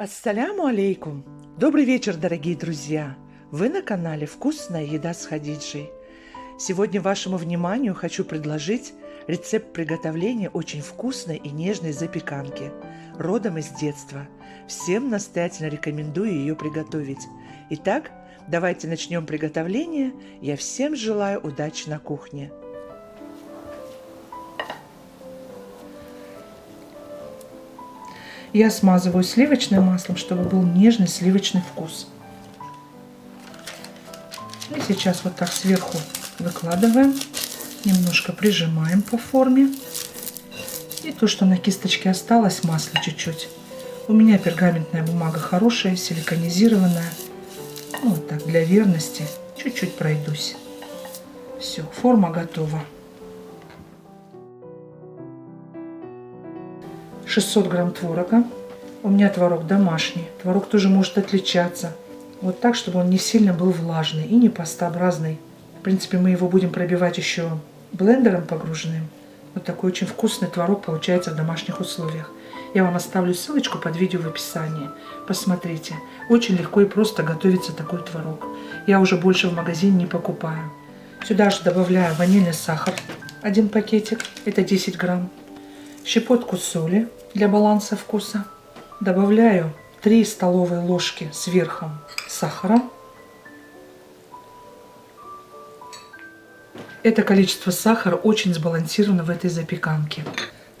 Ассаляму алейкум! Добрый вечер, дорогие друзья! Вы на канале «Вкусная еда с Хадиджей». Сегодня вашему вниманию хочу предложить рецепт приготовления очень вкусной и нежной запеканки, родом из детства. Всем настоятельно рекомендую ее приготовить. Итак, давайте начнем приготовление. Я всем желаю удачи на кухне. Я смазываю сливочным маслом, чтобы был нежный сливочный вкус. И сейчас вот так сверху выкладываем, немножко прижимаем по форме. И то, что на кисточке осталось, масло чуть-чуть. У меня пергаментная бумага хорошая, силиконизированная. Ну, вот так, для верности чуть-чуть пройдусь. Все, форма готова. 600 грамм творога. У меня творог домашний. Творог тоже может отличаться. Вот так, чтобы он не сильно был влажный и не пастообразный. В принципе, мы его будем пробивать еще блендером погруженным. Вот такой очень вкусный творог получается в домашних условиях. Я вам оставлю ссылочку под видео в описании. Посмотрите. Очень легко и просто готовится такой творог. Я уже больше в магазине не покупаю. Сюда же добавляю ванильный сахар. Один пакетик. Это 10 грамм. Щепотку соли для баланса вкуса. Добавляю 3 столовые ложки с верхом сахара. Это количество сахара очень сбалансировано в этой запеканке.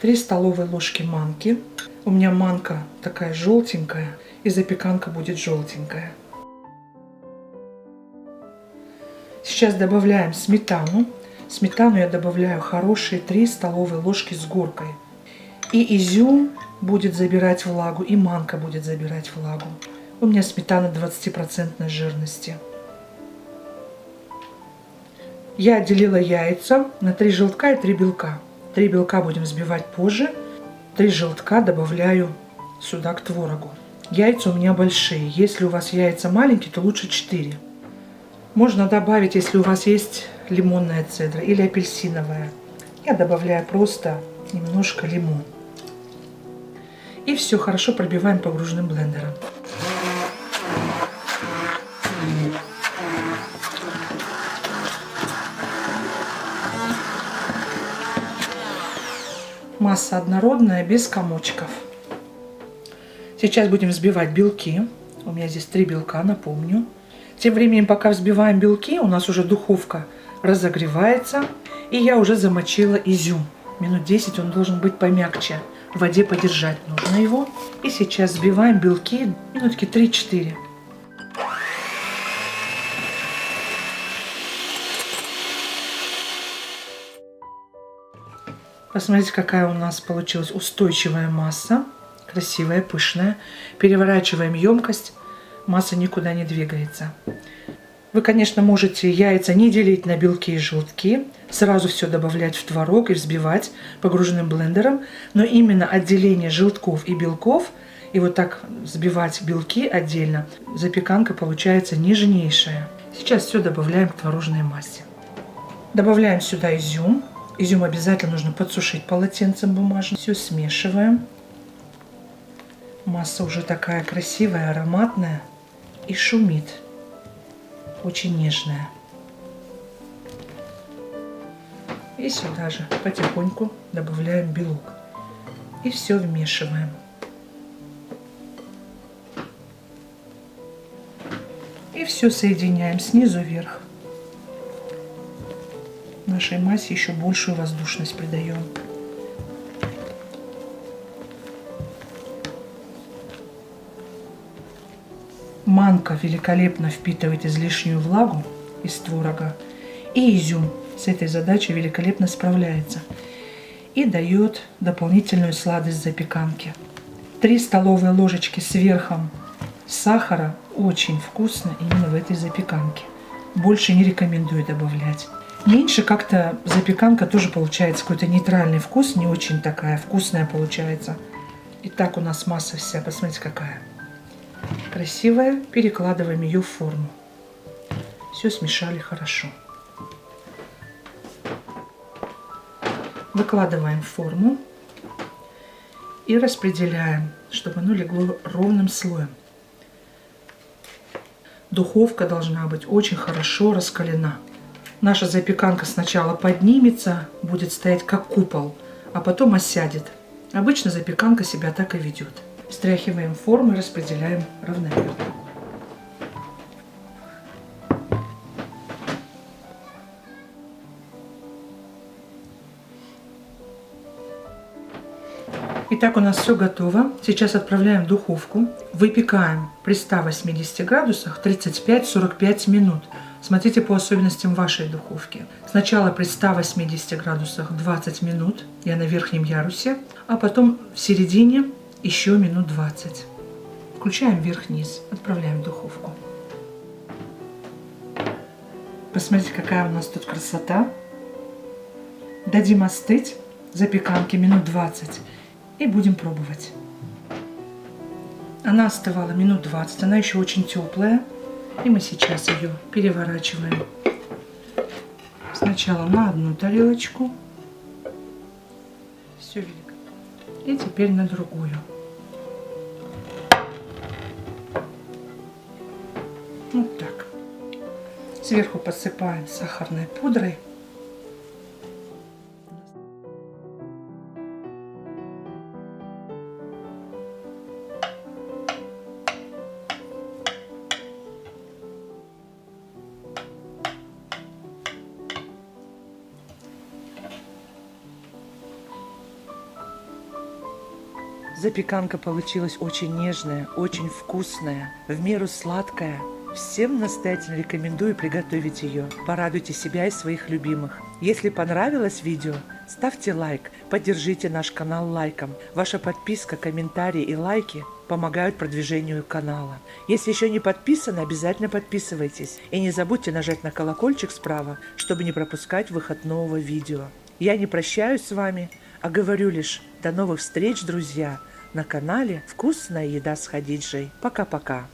3 столовые ложки манки. У меня манка такая желтенькая, и запеканка будет желтенькая. Сейчас добавляем сметану. Сметану я добавляю хорошие 3 столовые ложки с горкой. И изюм будет забирать влагу, и манка будет забирать влагу. У меня сметана 20% жирности. Я отделила яйца на 3 желтка и 3 белка. 3 белка будем взбивать позже. 3 желтка добавляю сюда к творогу. Яйца у меня большие. Если у вас яйца маленькие, то лучше 4. Можно добавить, если у вас есть лимонная цедра или апельсиновая. Я добавляю просто немножко лимон. И все хорошо пробиваем погруженным блендером. Масса однородная, без комочков. Сейчас будем взбивать белки. У меня здесь три белка, напомню. Тем временем, пока взбиваем белки, у нас уже духовка разогревается. И я уже замочила изюм. Минут 10 он должен быть помягче в воде подержать нужно его. И сейчас взбиваем белки минутки 3-4. Посмотрите, какая у нас получилась устойчивая масса. Красивая, пышная. Переворачиваем емкость. Масса никуда не двигается. Вы, конечно, можете яйца не делить на белки и желтки, сразу все добавлять в творог и взбивать погруженным блендером, но именно отделение желтков и белков и вот так взбивать белки отдельно, запеканка получается нежнейшая. Сейчас все добавляем к творожной массе. Добавляем сюда изюм. Изюм обязательно нужно подсушить полотенцем бумажным. Все смешиваем. Масса уже такая красивая, ароматная и шумит очень нежная. И сюда же потихоньку добавляем белок. И все вмешиваем. И все соединяем снизу вверх. Нашей массе еще большую воздушность придаем. Манка великолепно впитывает излишнюю влагу из творога. И изюм с этой задачей великолепно справляется. И дает дополнительную сладость запеканки. Три столовые ложечки с верхом сахара очень вкусно именно в этой запеканке. Больше не рекомендую добавлять. Меньше как-то запеканка тоже получается какой-то нейтральный вкус, не очень такая вкусная получается. Итак, у нас масса вся, посмотрите какая красивая. Перекладываем ее в форму. Все смешали хорошо. Выкладываем форму и распределяем чтобы оно легло ровным слоем. Духовка должна быть очень хорошо раскалена. Наша запеканка сначала поднимется, будет стоять как купол, а потом осядет. Обычно запеканка себя так и ведет. Стряхиваем форму и распределяем равномерно. Итак, у нас все готово. Сейчас отправляем в духовку. Выпекаем при 180 градусах 35-45 минут. Смотрите по особенностям вашей духовки. Сначала при 180 градусах 20 минут, я на верхнем ярусе, а потом в середине еще минут 20. Включаем вверх-вниз, отправляем в духовку. Посмотрите, какая у нас тут красота. Дадим остыть запеканки минут 20 и будем пробовать. Она остывала минут 20, она еще очень теплая. И мы сейчас ее переворачиваем сначала на одну тарелочку. Все великолепно. И теперь на другую. Вот так. Сверху посыпаем сахарной пудрой. Запеканка получилась очень нежная, очень вкусная, в меру сладкая. Всем настоятельно рекомендую приготовить ее. Порадуйте себя и своих любимых. Если понравилось видео, ставьте лайк, поддержите наш канал лайком. Ваша подписка, комментарии и лайки помогают продвижению канала. Если еще не подписаны, обязательно подписывайтесь. И не забудьте нажать на колокольчик справа, чтобы не пропускать выход нового видео. Я не прощаюсь с вами, а говорю лишь до новых встреч, друзья! на канале «Вкусная еда с Хадиджей». Пока-пока.